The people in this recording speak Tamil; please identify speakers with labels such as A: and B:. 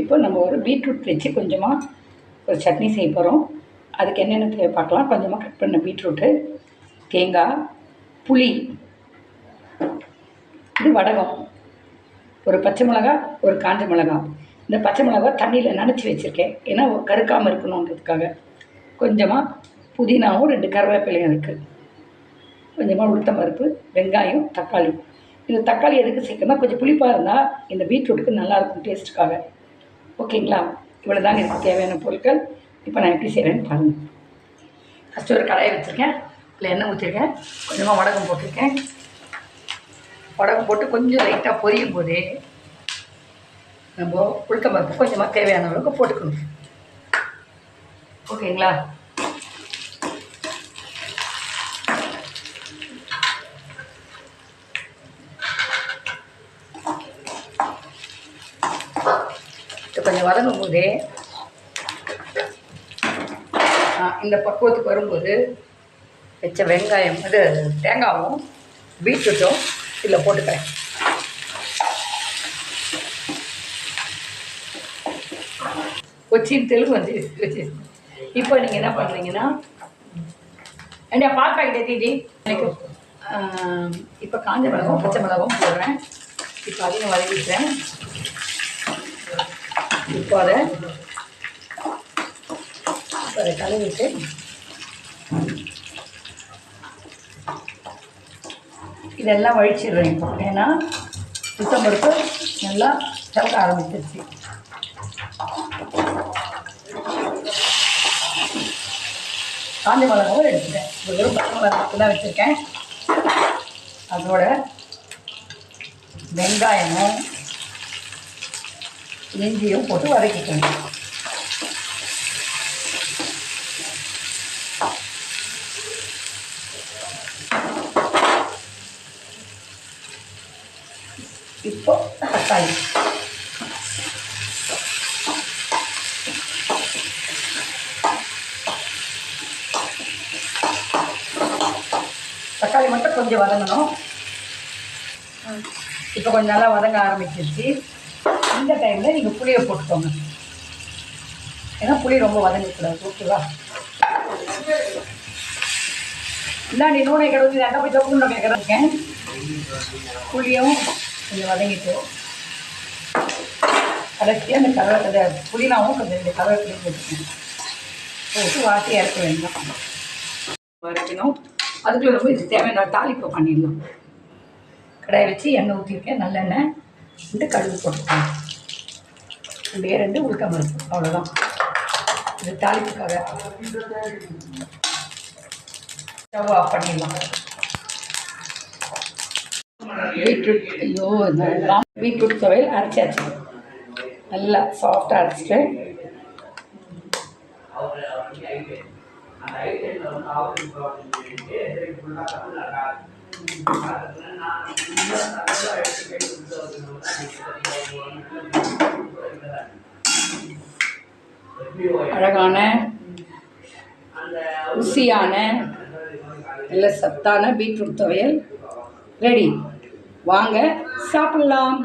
A: இப்போ நம்ம ஒரு பீட்ரூட் வச்சு கொஞ்சமாக ஒரு சட்னி செய்ய போகிறோம் அதுக்கு என்னென்ன தேவை பார்க்கலாம். கொஞ்சமாக கட் பண்ண பீட்ரூட்டு தேங்காய் புளி இது வடகம். ஒரு பச்சை மிளகா ஒரு காஞ்ச மிளகா. இந்த பச்சை மிளகா தண்ணியில் நனைச்சி வச்சுருக்கேன். ஏன்னா கருக்காமல் இருக்கணுன்றதுக்காக கொஞ்சமாக புதினாவும் ரெண்டு கருவேப்பிலையும் இருக்குது கொஞ்சமாக உளுத்தம் பருப்பு வெங்காயம் தக்காளி. இந்த தக்காளி எதுக்கு சேர்க்கணும்னா கொஞ்சம் புளிப்பாக இருந்தால் இந்த பீட்ரூட்டுக்கு நல்லாயிருக்கும் டேஸ்ட்டுக்காக ஓகேங்களா? இவ்வளோ தாங்க எனக்கு தேவையான பொருட்கள். இப்போ நான் எப்படி செய்கிறேன்னு பாருங்கள் ஃபஸ்ட்டு ஒரு கடாயை வச்சுருக்கேன். இல்லை எண்ணெய் ஊற்றிருக்கேன் கொஞ்சமாக வடகம் போட்டிருக்கேன். வடகம் போட்டு கொஞ்சம் லைட்டாக பொரியும் போதே நம்ம உளுத்த பருப்பு கொஞ்சமாக தேவையான அளவுக்கு போட்டுக்கணும். ஓகேங்களா? இது கொஞ்சம் வதங்கும் போதே இந்த பக்குவத்துக்கு வரும்போது வச்ச வெங்காயம் இது தேங்காவும் பீட்ரூட்டும் இதில் போட்டுக்கிறேன். கொச்சின் தெலுங்கு வந்து வச்சு இப்போ நீங்கள் என்ன பண்ணுறீங்கன்னா என்ன பால் தீடி எனக்கு இப்போ காஞ்ச மிளகும் பச்சை மிளகும் போடுறேன். இப்போ அதையும் வதக்கிக்கிறேன். இப்போ அதை இப்போ அதை கழுவிட்டு. இதெல்லாம் வழிச்சிடுறேன் இப்போ. ஏன்னா சுத்தம் பருப்பு நல்லா திறக்க ஆரம்பிச்சிருச்சு. காந்தி மிளகாவும் எடுத்துட்டேன். இப்போ வெறும் பச்சை மிளகாக்கு தான் வச்சுருக்கேன். அதோட வெங்காயமும் இஞ்சியும் போட்டு வதக்கிக்கணும் இப்போ தக்காளி. தக்காளி மட்டும் கொஞ்சம் வதங்கணும். இப்போ கொஞ்சம் நல்லா வதங்க ஆரம்பிச்சிருச்சு. இந்த டைமில் நீங்கள் புளியை போட்டுக்கோங்க. ஏன்னா புளி ரொம்ப வதங்கக்கூடாது ஓகேவா இந்தாண்டி நூனை கிடந்து அங்கே போய் நான் கேட்குறேன் புளியும் கொஞ்சம் வதங்கிட்டு. கடைசியாக அந்த கருவே அந்த புதினாவும் கொஞ்சம் இந்த கருவேப்பிலையும் போட்டுக்கணும் போட்டு வாசி இறக்க வேண்டாம். வரைக்கணும் அதுக்குள்ளே ரொம்ப இது தேவையான தாளிப்பு பண்ணிடலாம். கடாயை வச்சு எண்ணெய் ஊற்றிருக்கேன் நல்லெண்ணெய். ரெண்டு கடுகு போட்டுக்கணும் ரெண்டே ரெண்டு உளுக்க மருப்பு அவ்வளோதான் இது தாளிப்புக்காக. ஸ்டவ் ஆஃப் பண்ணிடலாம். பீட்ரூட் ஐயோ பீட்ரூட் துவையல் அரைச்சாச்சு. நல்லா சாஃப்டாக அரைச்சிட்டு. அழகான ருசியான நல்ல சத்தான பீட்ரூட் துவையல். ரெடி வாங்க சாப்பிட்லாம்.